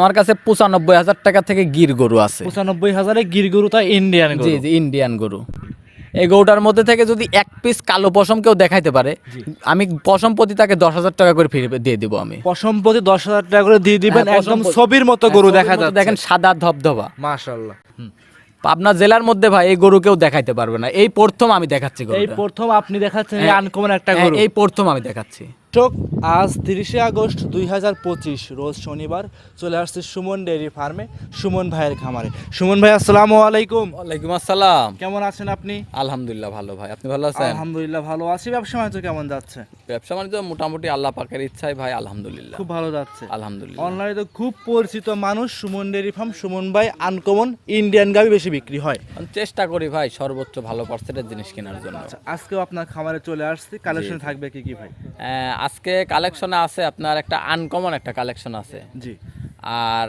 আমার কাছে পঁচানব্বই হাজার টাকা থেকে গির গরু আছে। পঁচানব্বই হাজারে গির গরু তাই ইন্ডিয়ান জি জি ইন্ডিয়ান গরু। এই গরুটার মধ্যে থেকে যদি এক পিস কালো পশম কেউ দেখাইতে পারে আমি পশম প্রতি তাকে দশ হাজার টাকা করে ফিরে দিয়ে দিব আমি। পশমপতি দশ হাজার টাকা করে দিয়ে দিবেন হ্যাঁ, একদম ছবির মতো গরু দেখা যাচ্ছে। দেখেন সাদা ধবধবা। মাশাআল্লাহ। পাবনা জেলার মধ্যে ভাই এই গরু কেউ দেখাইতে পারবে না। এই প্রথম আমি দেখাচ্ছি এই প্রথম আপনি দেখাচ্ছেন হ্যাঁ, আনকমন একটা হ্যাঁ, গরু। এই প্রথম আমি দেখাচ্ছি। দর্শক আজ তিরিশে আগস্ট দুই হাজার পঁচিশ রোজ শনিবার চলে আসছে সুমন ডেয়ারি ফার্মে সুমন ভাইয়ের খামারে। সুমন ভাই আসসালামু আলাইকুম। ওয়ালাইকুম আসসালাম। কেমন আছেন আপনি? আলহামদুলিল্লাহ ভালো ভাই। আপনি ভালো আছেন? আলহামদুলিল্লাহ ভালো আছি। ব্যবসা বাণিজ্য কেমন যাচ্ছে? ব্যবসা বাণিজ্য মোটামুটি আল্লাহ পাকের ইচ্ছায় ভাই আলহামদুলিল্লাহ। খুব ভালো যাচ্ছে। আলহামদুলিল্লাহ। অনলাইনে তো খুব পরিচিত মানুষ সুমন ডেয়ারি ফার্ম সুমন ভাই আনকমন ইন্ডিয়ান গাবি বেশি বিক্রি হয়। আমি চেষ্টা করি ভাই সর্বোচ্চ ভালো পার্সেন্টের জিনিস কেনার জন্য। আচ্ছা আজকেও আপনার খামারে চলে আসছি। কালেকশন থাকবে কি কি ভাই? আহ, আজকে কালেকশনে আছে আপনার একটা আনকমন একটা কালেকশন আছে। জি। আর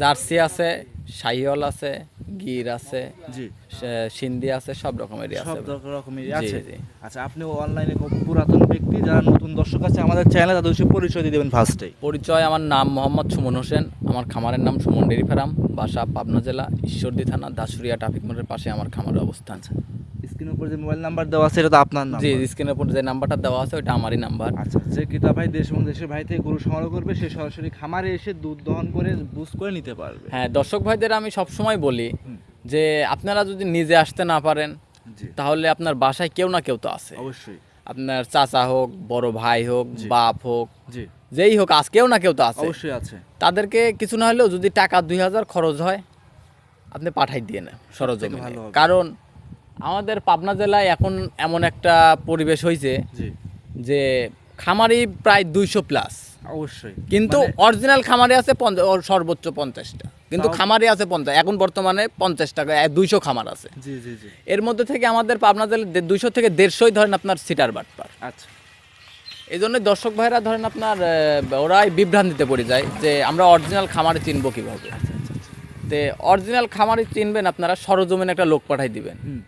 জার্সি আছে শাহিওয়াল আছে গির আছে জি। সিন্ধি আছে সব রকমেরই আছে। সব রকমেরই আছে। জি। আচ্ছা আপনি অনলাইনে খুব পুরাতন ব্যক্তি যারা নতুন দর্শক আছে আমাদের চ্যানেলে তাদের অবশ্যই পরিচয় দিয়ে দেবেন ফার্স্টে পরিচয় আমার নাম মোহাম্মদ সুমন হোসেন। আমার খামারের নাম সুমন ডেরি ফার্ম বাসা পাবনা জেলা ঈশ্বরদী থানা দাসুরিয়া ট্রাফিক মোড়ের পাশে আমার খামারের অবস্থান। স্ক্রিনের উপর যে মোবাইল নাম্বার দেওয়া আছে এটা তো আপনার নাম জি স্ক্রিনের উপর যে নাম্বারটা দেওয়া আছে ওইটা আমারই নাম্বার আচ্ছা যে ভাই দেশ এবং দেশের ভাই থেকে গরু সংগ্রহ করবে সে সরাসরি খামারে এসে দুধ দহন করে বুঝ করে নিতে পারবে। হ্যাঁ দর্শক ভাইদের আমি সবসময় বলি যে আপনারা যদি নিজে আসতে না পারেন তাহলে আপনার বাসায় কেউ না কেউ তো আছে। অবশ্যই। আপনার চাচা হোক বড় ভাই হোক বাপ হোক জি। যেই হোক আজ কেউ না কেউ তো আছে। অবশ্যই আছে। তাদেরকে কিছু না হলেও যদি টাকা দুই হাজার খরচ হয় আপনি পাঠাই দিয়ে নেন সরজমিনে। কারণ আমাদের পাবনা জেলায় এখন এমন একটা পরিবেশ হয়েছে যে খামারি প্রায় দুইশো প্লাস অবশ্যই। কিন্তু মানে- অরিজিনাল খামারে আছে সর্বোচ্চ পঞ্চাশটা। কিন্তু খামারি আছে পঞ্চাশ এখন বর্তমানে পঞ্চাশ টাকা দুইশো খামার আছে। জি জি জি। এর মধ্যে থেকে আমাদের পাবনা জেলায় দুইশো থেকে দেড়শোই ধরেন আপনার সিটার বাটপার আচ্ছা। এই জন্য দর্শক ভাইরা ধরেন আপনার ওরাই বিভ্রান্তিতে পড়ে যায় যে আমরা অরিজিনাল খামারে চিনবো কীভাবে। তে অরিজিনাল খামারে চিনবেন আপনারা সরজমিনে একটা লোক পাঠাই দিবেন। হুম।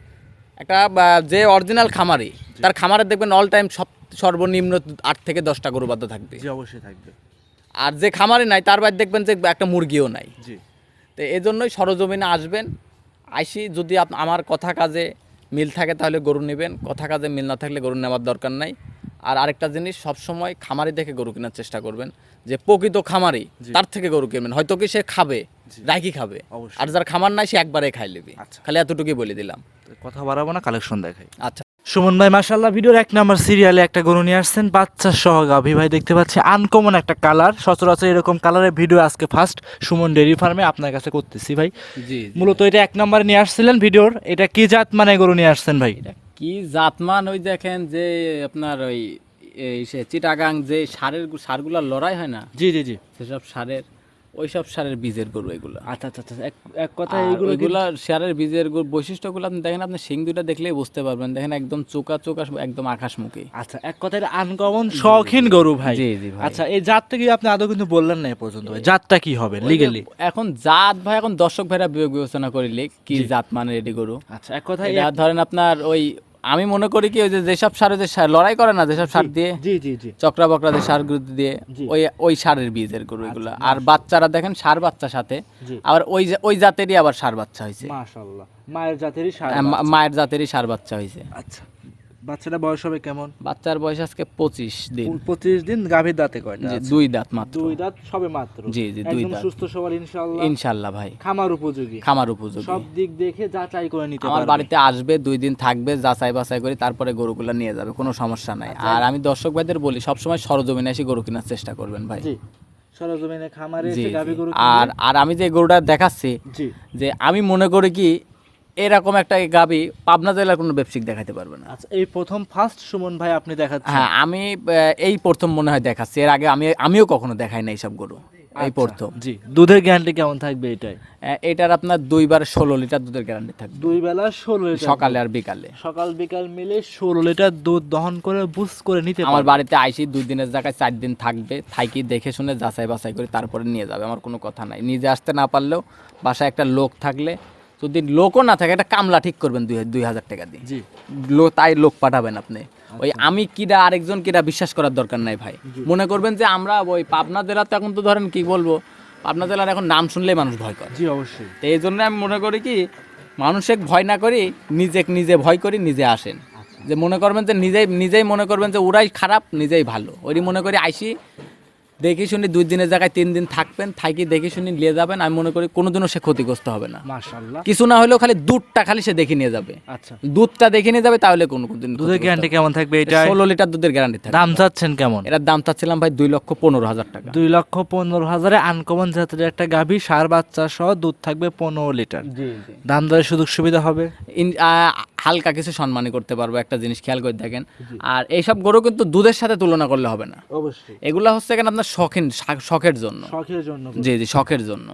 একটা যে অরিজিনাল খামারি তার খামারে দেখবেন অল টাইম সব সর্বনিম্ন আট থেকে দশটা গরু বাধ্য থাকবে। জি অবশ্যই থাকবে। আর যে খামারে নাই তার বাইরে দেখবেন যে একটা মুরগিও নাই। জি। তো এই জন্যই সরজমিনে আসবেন আইসি যদি আপ- আমার কথা কাজে মিল থাকে তাহলে গরু নেবেন কথা কাজে মিল না থাকলে গরু নেওয়ার দরকার নাই। আর আরেকটা জিনিস সবসময় খামারি দেখে গরু কেনার চেষ্টা করবেন। যে প্রকৃত খামারি তার থেকে গরু কিনবেন। হয়তো কি সে খাবে রাইকি খাবে? আর যার খামার নাই সে একবারে খাই নেবে আচ্ছা। খালি এতটুকুই বলে দিলাম। কথা বাড়াবো না কালেকশন দেখাই। আচ্ছা। সুমন ভাই মাশাল্লাহ ভিডিওর এক নাম্বার সিরিয়ালে একটা গরু নিয়ে আসছেন বাচ্চা সহ গাভী। ভাই দেখতে পাচ্ছি আনকমন একটা কালার সচরাচর এরকম কালারের ভিডিও আজকে ফার্স্ট সুমন ডেয়ারি ফার্মে আপনার কাছে করতেছি ভাই। জি মূলত এটা এক নাম্বারে নিয়ে আসছিলেন ভিডিওর। এটা কি জাত মানে গরু নিয়ে আসছেন ভাই? কি জাতমান ওই দেখেন যে আপনার ওই চিটাগাং যে সারের সারগুলার লড়াই হয় না? জি জি জি। সেসব সারের ওইসব সারের বীজের গরু এগুলো। আচ্ছা আচ্ছা আচ্ছা এক কথা আর এইগুলো ওইগুলা সারের বীজের গরু- বৈশিষ্ট্যগুলো আপনি দেখেন আপনি সিং দুইটা দেখলেই বুঝতে পারবেন। দেখেন একদম চোকা চোকা একদম আকাশমুখী। আচ্ছা এক কথায় আনকমন শৌখিন গরু ভাই। জি, জি ভাই। আচ্ছা এই জাতটা কি আপনি আদৌ কিন্তু বললেন না এ পর্যন্ত ভাই। জাতটা কি হবে লিগেলি এখন জাত ভাই এখন দর্শক ভাইরা বিবেচনা করিলে কি জাত মানে রেডি গরু। আচ্ছা এক কথায় ধরেন আপনার ওই আমি মনে করি কি ওই যে যেসব সার যে সার- লড়াই করে না যেসব সার দিয়ে জি জি জি। চক্রা বকরা যে গুরুত্ব দিয়ে ওই ওই সারের বীজের গরু এগুলো। আর বাচ্চারা দেখেন সার বাচ্চার সাথে আবার ওই যে- ওই জাতেরই আবার সার বাচ্চা হয়েছে মাশাআল্লাহ মায়ের জাতেরই সার মায়ের জাতেরই সার বাচ্চা হয়েছে আচ্ছা। বাচ্চাটা বয়স হবে কেমন? বাচ্চার বয়স আজকে পঁচিশ দিন। পঁচিশ দিন গাভীর দাঁতে কয়টা দুই দাঁত মাত্র। দুই দাঁত সবে মাত্র। জি, জি, দুই দাঁত। সুস্থ সবল ইনশাআল্লাহ। ইনশাল্লাহ ভাই। খামার উপযোগী। খামার উপযোগী। সব দিক দেখে যাচাই করে নিতে আমার বাড়িতে আসবে দুই দিন থাকবে যাচাই বাছাই করে তারপরে গরুগুলো নিয়ে যাবে কোনো সমস্যা নাই। আচ্ছা। আর আমি দর্শক ভাইদের বলি সবসময় সরজমিনে এসে গরু কেনার চেষ্টা করবেন ভাই। জি সরজমিনে খামারে গাভী গরু আর আর আমি যে গরুটা দেখাচ্ছি জি। যে আমি মনে করি কি এরকম একটা গাবি পাবনা জেলার কোনো ব্যবসায়িক দেখাতে পারবে না। আচ্ছা এই প্রথম ফার্স্ট সুমন ভাই আপনি দেখাচ্ছেন। হ্যাঁ আমি এই প্রথম মনে হয় দেখাচ্ছি। এর আগে আমি আমিও কখনো দেখাই না এইসব গরু এই আচ্ছা, প্রথম। জি দুধের গ্যারান্টি কেমন থাকবে এটাই? এটার আপনার দুইবার ষোলো লিটার দুধের গ্যারান্টি থাকবে। দুই বেলা ষোলো লিটার সকালে আর বিকালে। সকাল বিকাল মিলে ষোলো লিটার দুধ দহন করে বুস করে নিতে আমার বাড়িতে আইসি দুই দিনের জায়গায় চার দিন থাকবে থাকি দেখে শুনে যাচাই বাছাই করে তারপরে নিয়ে যাবে আমার কোনো কথা নাই। নিজে আসতে না পারলেও বাসায় একটা লোক থাকলে যদি লোকও না থাকে একটা কামলা ঠিক করবেন দুই দুই হাজার টাকা দিয়ে। জি। লো তাই লোক পাঠাবেন আপনি। ওই আমি কিরা আরেকজন কিরা বিশ্বাস করার দরকার নাই ভাই। মনে করবেন যে আমরা ওই পাবনা জেলাতে এখন তো ধরেন কি বলব পাবনা জেলার এখন নাম শুনলেই মানুষ ভয় করে। জি অবশ্যই। তো এই জন্য আমি মনে করি কি মানুষে ভয় না করি নিজে নিজে ভয় করি নিজে আসেন। যে মনে করবেন যে নিজেই নিজেই মনে করবেন যে ওরাই খারাপ নিজেই ভালো। ওরই মনে করি আইসি দেখি শুনি দুই দিনের জায়গায় তিন দিন থাকবেন থাকি দেখি শুনি নিয়ে যাবেন। আমি মনে করি কোনোদিনও সে ক্ষতিগ্রস্ত হবে না। মাশাআল্লাহ। কিছু না হলেও খালি দুধটা খালি সে দেখে নিয়ে যাবে। আচ্ছা। দুধটা দেখে নিয়ে যাবে তাহলে কোনো দিন দুধের গ্যারান্টি কেমন থাকবে এটা ষোলো লিটার দুধের গ্যারান্টি থাকে দাম চাচ্ছেন কেমন? এটার দাম চাচ্ছিলাম ভাই দুই লক্ষ পনেরো হাজার টাকা। দুই লক্ষ পনেরো হাজারে আনকমন জাতের একটা গাভী সার বাচ্চা সহ দুধ থাকবে পনেরো লিটার। দাম দরের সুযোগ সুবিধা হবে? হালকা কিছু সম্মানই করতে পারব একটা জিনিস খেয়াল করে দেখেন। আর এইসব গরু কিন্তু দুধের সাথে তুলনা করলে হবে না। অবশ্যই। এগুলা হচ্ছে কেন আপনার শখিন শা- শখের জন্য। শখের জন্য জি জি শখের জন্য।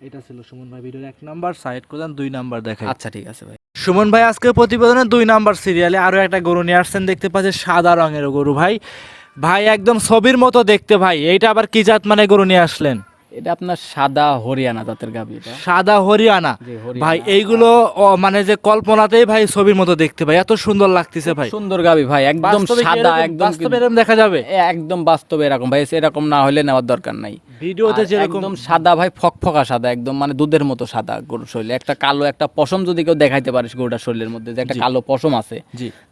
এটা ছিল সুমন ভাই ভিডিওর এক নাম্বার। সাইড করেন দুই নাম্বার দেখাই। আচ্ছা ঠিক আছে ভাই। সুমন ভাই আজকে প্রতিবেদনে দুই নাম্বার সিরিয়ালে আরও একটা গরু নিয়ে আসছেন। দেখতে পাচ্ছেন সাদা রঙের গরু ভাই। ভাই একদম ছবির মতো দেখতে ভাই। এইটা আবার কি জাত মানে গরু নিয়ে আসলেন? এটা আপনার সাদা হরিয়ানা জাতের গাভি এটা সাদা হরিয়ানা? ভাই এইগুলো ও, মানে যে কল্পনাতেই ভাই ছবির মতো দেখতে ভাই এত সুন্দর লাগতেছে ভাই। সুন্দর গাভি ভাই একদম সাদা একদম বাস্তবে এরকম দেখা যাবে? একদম বাস্তবে এরকম ভাই এরকম না হলে নেওয়ার দরকার নাই। ভিডিওতে যেরকম সাদা ভাই ফকফকা সাদা একদম মানে দুধের মতো সাদা গরুর শরীরে একটা কালো একটা পশম যদি কেউ দেখাইতে পারিস গরুটার শরীরের মধ্যে যে একটা কালো পশম আছে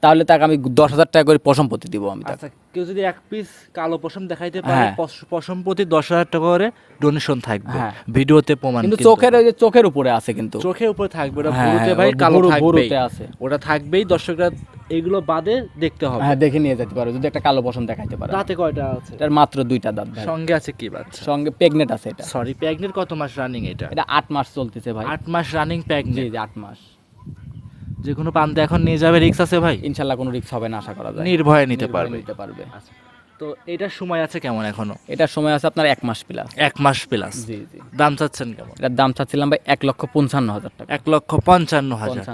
তাহলে তাকে আমি দশ হাজার টাকা করে পশম প্রতি দিব আমি আচ্ছা কেউ যদি এক পিস কালো পশম দেখাইতে পারে হ্যাঁ। পশম প্রতি দশ হাজার টাকা করে ডোনেশন থাকবে হ্যাঁ। ভিডিওতে প্রমাণ কিন্তু। চোখের ওই যে চোখের উপরে আছে কিন্তু চোখের উপরে থাকবে ওটা ভুরুতে হ্যাঁ, ভাই কালো ভুরুতে আছে। ওটা থাকবেই দর্শকরা এগুলো বাদে দেখতে হবে। হ্যাঁ দেখে নিয়ে যেতে পারো যদি একটা কালো পশম দেখাইতে পারো। দাঁতে কয়টা আছে? এটার মাত্র দুইটা দাঁত ভাই। সঙ্গে আছে কি বাচ্চা? সঙ্গে প্রেগনেন্ট আছে এটা। সরি প্যাগনেট কত মাস রানিং এটা? এটা আট মাস চলতেছে ভাই। আট মাস রানিং জি প্যাগনেট জি আট মাস। যে কোনো পান্তে এখন নিয়ে যাবে রিক্স আছে ভাই? ইনশাল্লাহ কোনো রিক্স হবে না আশা করা যায়। নির্ভয়ে নিতে নির্ভয়ে পারবে। নিতে পারবে। তো এটার সময় আছে কেমন এখনও? এটার সময় আছে আপনার এক মাস প্লাস এক মাস প্লাস জি জি। দাম চাচ্ছেন কেমন? এটার দাম চাচ্ছিলাম ভাই এক লক্ষ পঞ্চান্ন হাজার টাকা। এক লক্ষ পঞ্চান্ন হাজার।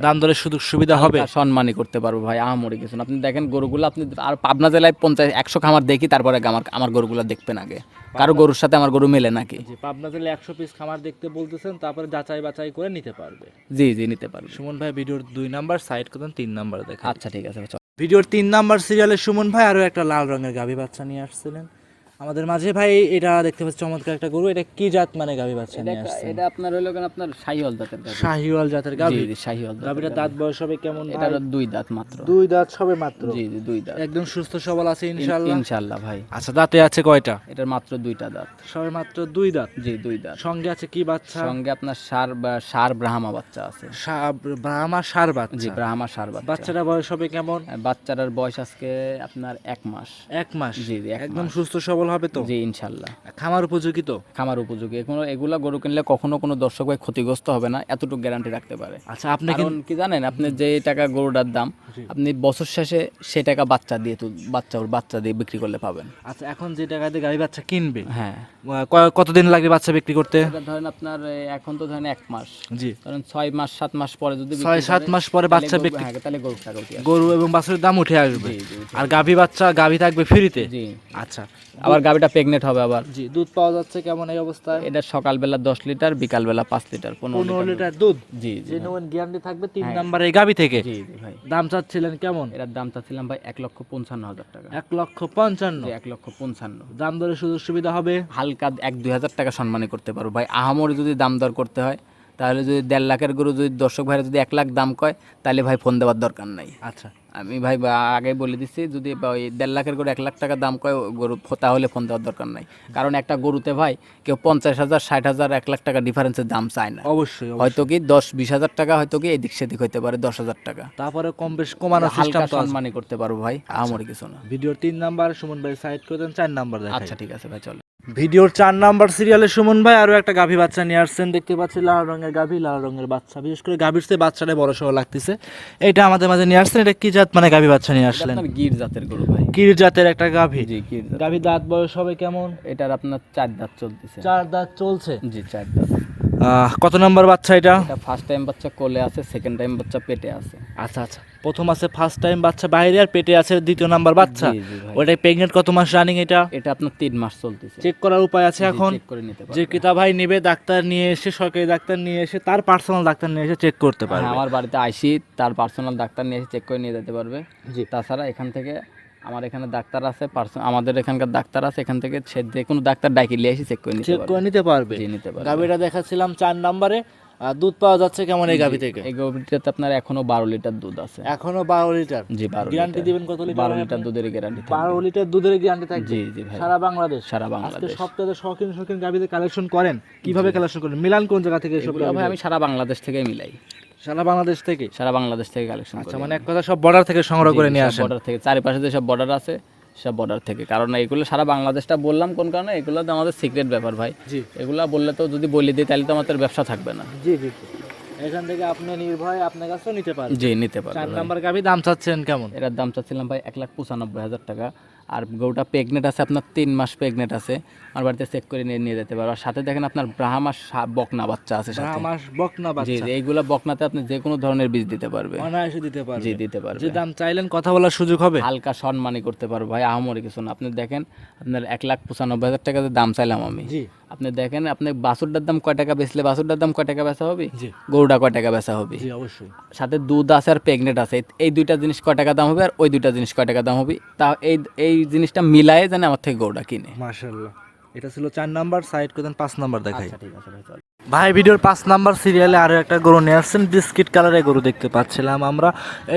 দাম দরের সুযোগ সুবিধা হবে? সম্মানই করতে পারব ভাই আমরে কিছু আপনি দেখেন গরুগুলো আপনি আর পাবনা জেলায় পঞ্চাশ একশো খামার দেখি তারপরে আমার আমার গরুগুলো দেখবেন আগে। কারও গরুর সাথে আমার গরু মেলে নাকি? যে পাবনা জেলে একশো পিস খামার দেখতে বলতেছেন তারপরে যাচাই বাচাই করে নিতে পারবে। জি জি নিতে পারবে। সুমন ভাই ভিডিওর দুই নাম্বার সাইড করেন তিন নাম্বার দেখা আচ্ছা ঠিক আছে ভিডিওর তিন নাম্বার সিরিয়ালে সুমন ভাই আরও একটা লাল রঙের গাভী বাচ্চা নিয়ে আসছিলেন। আমাদের মাঝে ভাই এটা দেখতে পাচ্ছি চমৎকার একটা গরু। এটা কি জাত মানে গাভী বাচ্চা নিয়ে এটা- আসছেন? এটা আপনার হলো কেন আপনার শাহিওয়াল দাঁতের গাভি? শাহিওয়াল জাতের গাভী? জি জি শাহিওয়াল গাভীটার দাঁত বয়স হবে কেমন? এটার দুই দাঁত মাত্র। দুই দাঁত সবে মাত্র? জি জি দুই দাঁত। একদম সুস্থ সবল আছে ইনশাআল্লাহ? ইনশাল্লাহ ভাই। আচ্ছা দাঁতে আছে কয়টা? এটার মাত্র দুইটা দাঁত। সবে মাত্র দুই দাঁত? জি দুই দাঁত। সঙ্গে আছে কি বাচ্চা? সঙ্গে আপনার সার বা সার ব্রাহ্মা বাচ্চা আছে। ব্রাহ্মা সার জি বাচ্চা ব্রাহ্মা সার বাচ্চা। বাচ্চাটা বয়স হবে কেমন? বাচ্চাটার বয়স আজকে আপনার এক মাস। এক মাস? জি জি একদম সুস্থ সবল হবে তো? জি ইনশাল্লাহ। খামার উপযোগী তো? খামার উপযোগী। এগুলো এগুলা গরু কিনলে কখনো কোনো দর্শক ভাই ক্ষতিগ্রস্ত হবে না এতটুকু গ্যারান্টি রাখতে পারে। আচ্ছা আপনি কি জানেন আপনি যে টাকা গরুটার দাম আপনি বছর শেষে সে টাকা বাচ্চা দিয়ে তো বাচ্চা ওর বাচ্চা দিয়ে বিক্রি করলে পাবেন। আচ্ছা এখন যে টাকাতে গাড়ি বাচ্চা কিনবে হ্যাঁ। কতদিন লাগবে বাচ্চা বিক্রি করতে? ধরেন আপনার এখন তো ধরেন এক মাস। জি। ধরেন ছয় মাস সাত মাস পরে যদি ছয় সাত মাস পরে বাচ্চা গরু- বিক্রি হ্যাঁ, তাহলে গরু টাকা। গরু এবং বাছুরের দাম উঠে আসবে। আর গাভী বাচ্চা গাভী থাকবে ফ্রিতে জি। আচ্ছা আবার গাবিটা প্রেগনেন্ট হবে আবার। জি দুধ পাওয়া যাচ্ছে কেমন এই অবস্থায়? এটা সকালবেলা দশ লিটার বিকালবেলা পাঁচ লিটার পনেরো লিটার দুধ। জি জি যে নেবেন গ্যারান্টি থাকবে তিন হ্যাঁ। নাম্বার এই গাভী থেকে? জি ভাই। দাম চাচ্ছিলেন কেমন? এটার দাম চাচ্ছিলাম ভাই এক লক্ষ পঞ্চান্ন হাজার টাকা। এক লক্ষ পঞ্চান্ন। জি, এক লক্ষ পঞ্চান্ন। দাম দরে সুযোগ সুবিধা হবে? হালকা এক দুই হাজার টাকা সম্মানী করতে পারব ভাই আহামরি যদি দাম দর করতে হয় তাহলে যদি দেড় লাখের গরু যদি দর্শক ভাইরা যদি এক লাখ দাম কয় তাহলে ভাই ফোন দেওয়ার দরকার নাই। আচ্ছা। আমি ভাই বা আগে বলে দিচ্ছি যদি ওই দেড় লাখের গরু এক লাখ টাকা দাম কয় গরু তাহলে ফোন দেওয়ার দরকার নাই। কারণ একটা গরুতে ভাই কেউ পঞ্চাশ হাজার ষাট হাজার এক লাখ টাকা ডিফারেন্সের দাম চায় না। অবশ্যই। হয়তো কি দশ বিশ হাজার টাকা হয়তো কি এদিক সেদিক হইতে পারে দশ হাজার টাকা। তারপরে কম বেশ কমানোর হালকা সম্মানই করতে পারব ভাই আহামরি কিছু না। ভিডিওর তিন নাম্বার সুমন ভাই সাইড করে দেন চার নাম্বার আচ্ছা ঠিক আছে ভাই চলো। ভিডিওর চার নাম্বার সিরিয়ালে সুমন ভাই আরও একটা গাভী বাচ্চা নিয়ে আসছেন। দেখতে পাচ্ছি লাল রঙের গাভী লাল রঙের বাচ্চা। বিশেষ করে গাভীর চেয়ে বাচ্চাটা বড় সড়ো লাগতেছে। এটা আমাদের মাঝে নিয়ে আসছেন এটা কি জাত মানে গাভী বাচ্চা নিয়ে আসলেন? গির জাতের গরু ভাই। গির জাতের একটা গাভী? জি গির গাভী দাঁত বয়স হবে কেমন? এটার আপনার চার দাঁত চলতেছে। চার দাঁত চলছে? জি চার দাঁত। কত নাম্বার বাচ্চা এটা? ফার্স্ট টাইম বাচ্চা কোলে আছে সেকেন্ড টাইম বাচ্চা পেটে আছে। আচ্ছা আচ্ছা। প্রথম আছে ফার্স্ট টাইম বাচ্চা বাইরে আর পেটে আছে দ্বিতীয় নাম্বার বাচ্চা? ওটাই প্রেগনেন্ট কত মাস রানিং এটা? এটা আপনার তিন মাস চলতেছে। চেক করার উপায় আছে এখন? করে নিতে যে কিতা ভাই নেবে ডাক্তার নিয়ে এসে সরকারি ডাক্তার নিয়ে এসে তার পার্সোনাল ডাক্তার নিয়ে এসে চেক করতে হ্যাঁ, পারবে। আমার বাড়িতে আইসি তার পার্সোনাল ডাক্তার নিয়ে এসে চেক করে নিয়ে যেতে পারবে। জি। তাছাড়া এখান থেকে আমার এখানে ডাক্তার আছে পার্সন আমাদের এখানকার ডাক্তার আছে এখান থেকে সে যে কোনো ডাক্তার ডাকি নিয়ে এসে চেক করে নিতে চেক পারবে। করে নিতে পারবে। নিতে পারবে। গাভিটা দেখাচ্ছিলাম চার নম্বরে দুধ পাওয়া যাচ্ছে কেমন এই গাভি থেকে? এই গরুটিতে আপনার এখনও বারো লিটার দুধ আছে। এখনও বারো লিটার? জি বারো গ্যারান্টি দিবেন কত লিটার বারো লিটার দুধের গ্যারান্টি বারো লিটার দুধের গ্যারান্টি থাকবে? জি জি ভাই। সারা বাংলাদেশ? সারা আজকে বাংলাদেশ সপ্তাহে শৌখিন শৌখিন গাভিতে কালেকশন করেন। কীভাবে কালেকশন করেন? মিলান কোন জায়গা থেকে এসব ভাই আমি সারা বাংলাদেশ থেকে মিলাই। সারা বাংলাদেশ থেকে? সারা বাংলাদেশ থেকে কালেকশন আচ্ছা মানে এক কথা সব বর্ডার থেকে সংগ্রহ করে নিয়ে আসেন। বর্ডার থেকে। চারিপাশে যেসব বর্ডার আছে সব বর্ডার থেকে। কারণ এগুলো সারা বাংলাদেশটা বললাম কোন কারণে? এগুলো তো আমাদের সিক্রেট ব্যাপার ভাই। জি। এগুলা বললে তো যদি বলে দিই তাহলে তো আমাদের ব্যবসা থাকবে না। জি জি। এখান থেকে আপনি নির্ভয়ে আপনার কাছেও নিতে পারেন জি নিতে পারেন চার। নাম্বার গাভি দাম চাচ্ছেন কেমন? এটার দাম চাচ্ছিলাম ভাই এক লাখ পঁচানব্বই হাজার টাকা। আর গরুটা প্রেগনেন্ট আছে আপনার তিন মাস প্রেগনেন্ট আছে। আমার বাড়িতে চেক করে নিয়ে নিয়ে যেতে পারব আর সাথে দেখেন আপনার ব্রাহ্মা সা- বকনা বাচ্চা আছে আমার বকনা বাচ্চা। জি, এইগুলা বকনাতে আপনি যে কোনো ধরনের বীজ দিতে পারবে। অনায়াসে দিতে পারবে। জি দিতে পারবে। যে দাম চাইলেন কথা বলার সুযোগ হবে। হালকা সম্মানই করতে পারব। ভাই আহামরি কিছু না। আপনি দেখেন আপনার এক লাখ পঁচানব্বই হাজার টাকা দাম চাইলাম আমি। জি। আপনি দেখেন আপনি বাসুরটার দাম কয় টাকা বেচলে বাসুরটার দাম কয় টাকা বেচা হবে? জি। গরুটা কয় টাকা বেচা হবে? অবশ্যই। সাথে দুধ আছে আর প্রেগনেন্ট আছে। এই- এই দুইটা জিনিস কয় টাকা দাম হবে আর ওই দুইটা জিনিস কয় টাকা দাম হবে? তা এই এই জিনিসটা মিলায়ে যেন আমার থেকে গরুটা কিনে। মাশাআল্লাহ। এটা ছিল চার নাম্বার সাইড করেন পাঁচ নাম্বার দেখাই। আচ্ছা ভাই ভিডিওর পাঁচ নাম্বার সিরিয়ালে আরও একটা গরু নিয়ে আসছেন বিস্কিট কালারের গরু দেখতে পাচ্ছিলাম আমরা।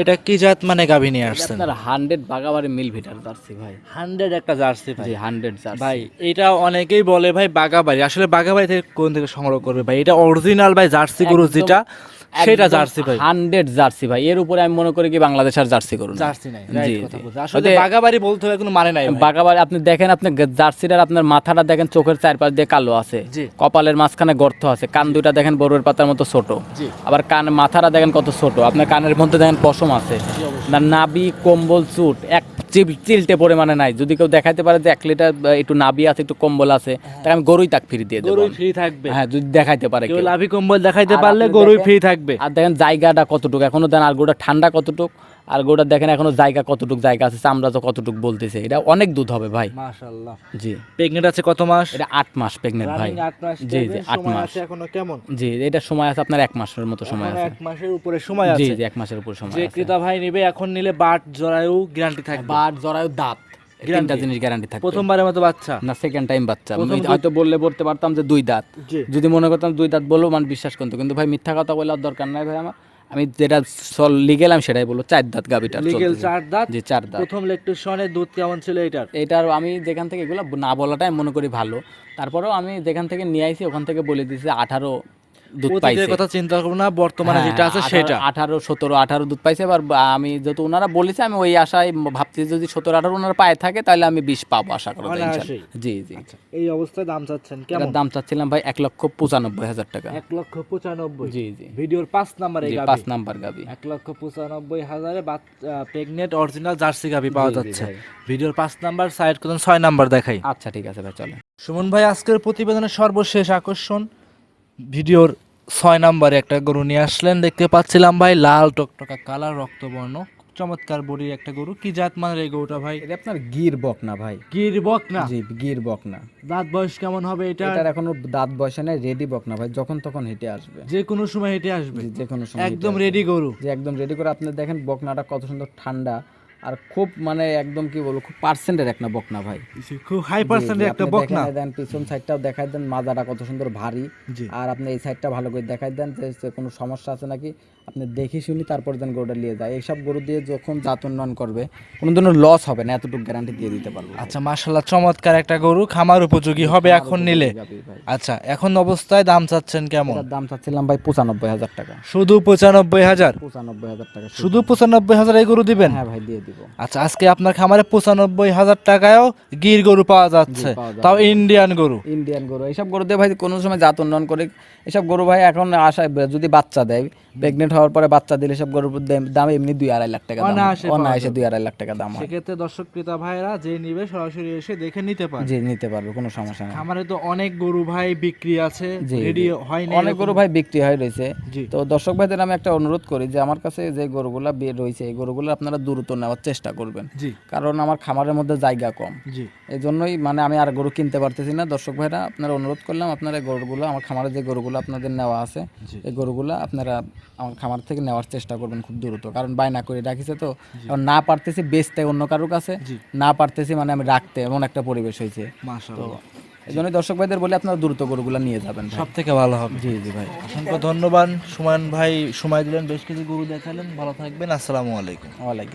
এটা কি জাত মানে গাভী নিয়ে আসছেন? আপনার হান্ড্রেড বাগাবাড়ি মিল ভিটার জার্সি ভাই। হান্ড্রেড একটা জার্সি ভাই। G hundred jersey. ভাই এটা অনেকেই বলে ভাই বাগাবাড়ি। আসলে বাগাবাড়ি থেকে কোন থেকে সংগ্রহ করবে ভাই? এটা অরিজিনাল ভাই জার্সি গরু যেটা। সেটা জার্সি ভাই। হান্ড্রেড জার্সি ভাই। এর উপরে আমি মনে করি কি বাংলাদেশ আর জার্সি করুন। জার্সি নাই রাইট কথা জি। আসলে বাগাবাড়ি বলতে হবে কোনো মানে নাই বাগাবাড়ি আপনি দেখেন আপনি জার্সিটার আপনার মাথাটা দেখেন চোখের চারপাশ দিয়ে কালো আছে। কপালের মাঝখানে গর্ত আছে। কান দুইটা দেখেন বড়ুয়ের পাতার মতো ছোট। আবার কান মাথাটা দেখেন কত ছোট। আপনার কানের মধ্যে দেখেন পশম আছে। না নাবি কম্বল চুট এক চিলটে পরিমাণে নাই। যদি কেউ দেখাইতে পারে যে এক লিটার একটু নাবি আছে একটু কম্বল আছে তাহলে আমি গরুই তাক ফ্রি দিয়ে দেবো। গরুই ফ্রি থাকবে। হ্যাঁ যদি দেখাইতে পারে কেউ লাভি কম্বল দেখাইতে পারলে গরুই ফ্রি থাকবে। আর দেখেন জায়গাটা কতটুকু এখনও দেন আর গোটা ঠান্ডা কতটুক? আর গোটা দেখেন এখনও জায়গা কতটুক জায়গা আছে চামড়া তো কতটুক বলতেছে। এটা অনেক দুধ হবে ভাই। মাশাআল্লাহ। জি। প্রেগনেন্ট আছে কত মাস? এটা আট মাস প্রেগনেন্ট ভাই। জি জি আট মাস। এখনও কেমন? জি এটা সময় আছে আপনার এক মাসের মতো সময় আছে। এক মাসের উপরে সময় আছে। জি এক মাসের উপর সময় যে আছে। ক্রেতা ভাই নিবে এখন নিলে বাট জরায়ু গ্যারান্টি থাকবে। বাট জরায়ু দাঁত। তিনটা জিনিস গ্যারান্টি থাকবে। প্রথমবারের মতো বাচ্চা? না সেকেন্ড টাইম বাচ্চা। আমি প্রথম দুই- হয়তো বললে বলতে পারতাম যে দুই দাঁত। যদি মনে করতাম দুই দাঁত বলব মানে বিশ্বাস করতো। কিন্তু ভাই মিথ্যা কথা বলার দরকার নাই ভাই আমার। আমি যেটা সল লিগেল আমি সেটাই বলব চার দাঁত গাভীটা লিগেল চার দাঁত? জি চার দাঁত। প্রথম লেকটেশনের দুধ কেমন ছিল এটার? এটার আমি যেখান থেকে এগুলো না বলাটাই মনে করি ভালো। তারপরেও আমি যেখান থেকে নিয়ে আইছি ওখান থেকে বলে দিয়েছি আঠারো দুধ পাইছে। কথা চিন্তা করব না বর্তমানে হ্যাঁ, যেটা আছে সেটা। আঠারো সতেরো আঠারো দুধ পাইছে এবার আমি ওনারা বলেছে আমি ওই আশায় ভাবছি যদি ওনারা পায়ে থাকে তাহলে আমি পাবো আশা করা যায় জি জি। এই অবস্থায় দাম চাচ্ছেন কেমন? দাম চাচ্ছিলাম ভাই লক্ষ পঁচানব্বই হাজার টাকা। লক্ষ পঁচানব্বই। জি জি। ভিডিওর পাঁচ নাম্বার গাবি। এক লক্ষ পঁচানব্বই হাজারে প্রেগনেন্ট অরিজিনাল জার্সি গাভি পাওয়া যাচ্ছে। ভিডিওর পাঁচ নাম্বার সাইড করুন ছয় নাম্বার দেখাই। আচ্ছা ঠিক আছে ভাই চলে সুমন ভাই আজকের প্রতিবেদনের সর্বশেষ আকর্ষণ ভিডিওর ছয় নাম্বারে একটা গরু নিয়ে আসলেন। দেখতে পাচ্ছিলাম ভাই লাল টকটকা কালার রক্তবর্ণ। চমৎকার বডির একটা গরু। কি জাত মানের এই গরুটা ভাই? এটা আপনার গির বক না ভাই। গির বক না? জি গির বক না। দাঁত বয়স কেমন হবে এটা? এটার এখনও দাঁত বসে নাই রেডি বক না ভাই। যখন তখন হেঁটে আসবে। যে কোনো সময় হেঁটে আসবে। যে কোনো সময় একদম রেডি গরু। যে একদম রেডি করে আপনি দেখেন বকনাটা কত সুন্দর ঠান্ডা। আর খুব মানে একদম কি বলব খুব পার্সেন্টের একটা বকনা ভাই। খুব হাই পার্সেন্টের একটা বক না দেন পিছন সাইডটাও দেখাই দেন মাজাটা কত সুন্দর ভারী। আর আপনি এই সাইডটা ভালো করে দেখাই দেন যে কোনো সমস্যা আছে নাকি আপনি দেখি শুনি তারপর দেন গরুটা নিয়ে যায়। এইসব গরু দিয়ে যখন জাত উন্নয়ন করবে কোনো ধরনের লস হবে না এতটুকু গ্যারান্টি দিয়ে দিতে পারব। আচ্ছা মাশাল্লাহ চমৎকার একটা গরু খামার উপযোগী হবে এখন নিলে। ভাই। আচ্ছা এখন অবস্থায় দাম চাচ্ছেন কেমন? দাম চাচ্ছিলাম ভাই পঁচানব্বই হাজার টাকা। শুধু পঁচানব্বই হাজার? পঁচানব্বই হাজার টাকা। শুধু। পঁচানব্বই হাজার এই গরু দিবেন? হ্যাঁ ভাই দিয়ে দিব। আচ্ছা আজকে আপনার খামারে পঁচানব্বই হাজার টাকায়ও গির গরু পাওয়া যাচ্ছে। তাও ইন্ডিয়ান গরু। ইন্ডিয়ান গরু। এইসব গরু দিয়ে ভাই কোনো সময় জাত উন্নয়ন করে এসব গরু ভাই এখন আসায় যদি বাচ্চা দেয় প্রেগনেন্ট হওয়ার পরে বাচ্চা দিলে সব গরুর দাম- এমনি দুই আড়াই লাখ টাকা অনায়াসে দুই আড়াই লাখ টাকা দাম সেক্ষেত্রে দর্শক ক্রেতা ভাইরা যে নিবে সরাসরি এসে দেখে নিতে পারে জি নিতে পারবে কোনো সমস্যা নেই। খামারে তো অনেক গরু ভাই বিক্রি আছে রেডি জি। হয়নি অনেক গরু ভাই বিক্রি হয়ে রয়েছে। জি। তো দর্শক ভাইদের আমি একটা অনুরোধ করি যে আমার কাছে যে গরুগুলা বের রয়েছে এই গরুগুলো আপনারা দ্রুত নেওয়ার চেষ্টা করবেন। জি। কারণ আমার খামারের মধ্যে জায়গা কম। জি। এই জন্যই মানে আমি আর গরু কিনতে পারতেছি না। দর্শক ভাইরা আপনারা অনুরোধ করলাম আপনারা এই গরুগুলো আমার খামারে যে গরুগুলো আপনাদের নেওয়া আছে এই গরুগুলো আপনারা আমার খামার থেকে নেওয়ার চেষ্টা করবেন খুব দ্রুত। কারণ বায়না করে রাখিছে তো। না পারতেছি বেচতে অন্য কারোর কাছে না পারতেছি মানে আমি রাখতে এমন একটা পরিবেশ হয়েছে। এই জন্যই দর্শক ভাইদের বলে আপনারা দ্রুত গরুগুলো নিয়ে যাবেন সব থেকে ভালো হবে। জি জি ভাই। অসংখ্য ধন্যবাদ। সুমন ভাই সময় দিলেন বেশ কিছু গরু দেখালেন। ভালো থাকবেন। আসসালামু আলাইকুম। ওয়ালাইকুম